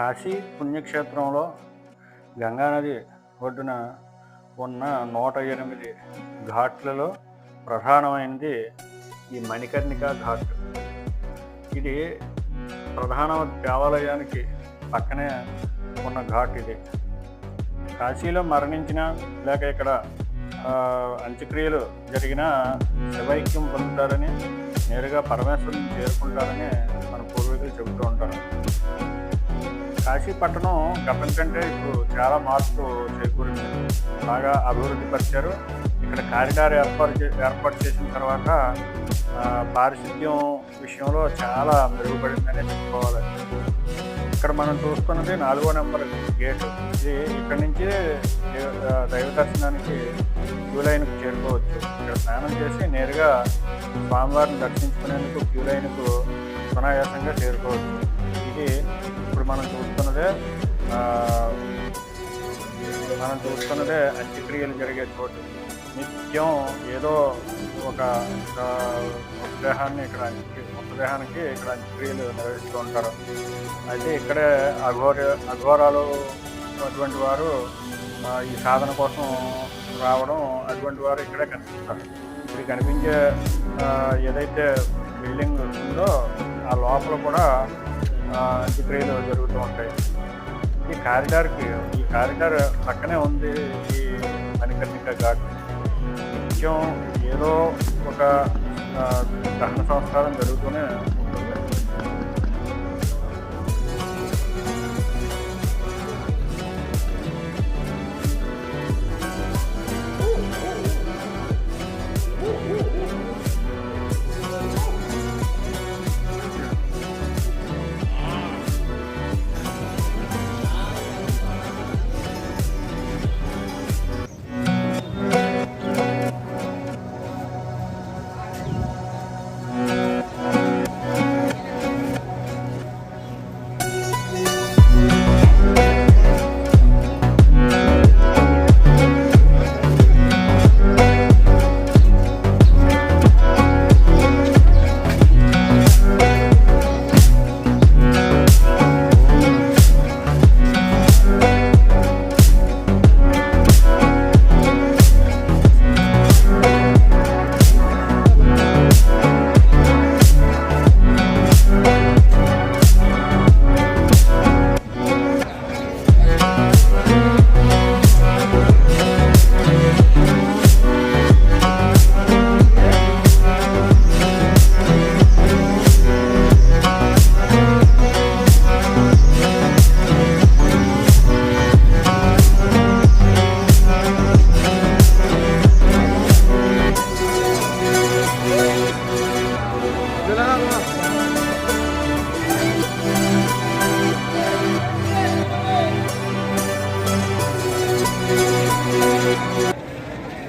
కాశీ పుణ్యక్షేత్రంలో గంగానది ఒడ్డున ఉన్న నూట ఎనిమిది ఘాట్లలో ప్రధానమైనది ఈ మణికర్ణిక ఘాట్. ఇది ప్రధాన దేవాలయానికి పక్కనే ఉన్న ఘాట్ ఇది. కాశీలో మరణించిన లేక ఇక్కడ అంత్యక్రియలు జరిగిన శివైక్యం పొందుతారని నేరుగా పరమేశ్వరుని చేరుకుంటారని మన పూర్వీకులు చెబుతూ ఉంటారు. కాశీ పట్టణం గతం కంటే ఇప్పుడు చాలా మార్పు చేకూరింది. బాగా అభివృద్ధి పరిచారు. ఇక్కడ కారిడార్ ఏర్పాటు చే- ఏర్పాటు చేసిన తర్వాత పారిశుద్ధ్యం విషయంలో చాలా మెరుగుపడిందనే చెప్పుకోవాలి. ఇక్కడ మనం చూస్తున్నది నాలుగో నెంబర్ గేట్. ఇది ఇక్కడ నుంచి దైవ దర్శనానికి క్యూ లైన్కు చేరుకోవచ్చు. ఇక్కడ స్నానం చేసి నేరుగా స్వామివారిని దర్శించుకునేందుకు క్యూ లైన్కు సునాయాసంగా చేరుకోవచ్చు. మనకి ఇప్పుడు మనం చూస్తున్నదే మనం చూస్తున్నదే అంత్యక్రియలు జరిగే చోటు. నిత్యం ఏదో ఒక దేహాన్ని మృతదేహాన్ని ఇక్కడ దేహానికి మృతదేహానికి ఇక్కడ అంత్యక్రియలు నిర్వహిస్తూ ఉంటారు. అయితే ఇక్కడే అఘోర అఘోరాలు అటువంటి వారు ఈ సాధన కోసం రావడం అటువంటి వారు ఇక్కడే కనిపిస్తారు. ఇది కనిపించే ఏదైతే బిల్డింగ్ ఉందో ఆ లోపల కూడా ఆ, జరుగుతూ ఉంటాయి. ఈ కారిడార్కి ఈ కారిడార్ పక్కనే ఉంది ఈ మణికర్ణిక ఘాట్. నిత్యం ఏదో ఒక దహన సంస్కారం జరుగుతూనే Đưa ra không ạ?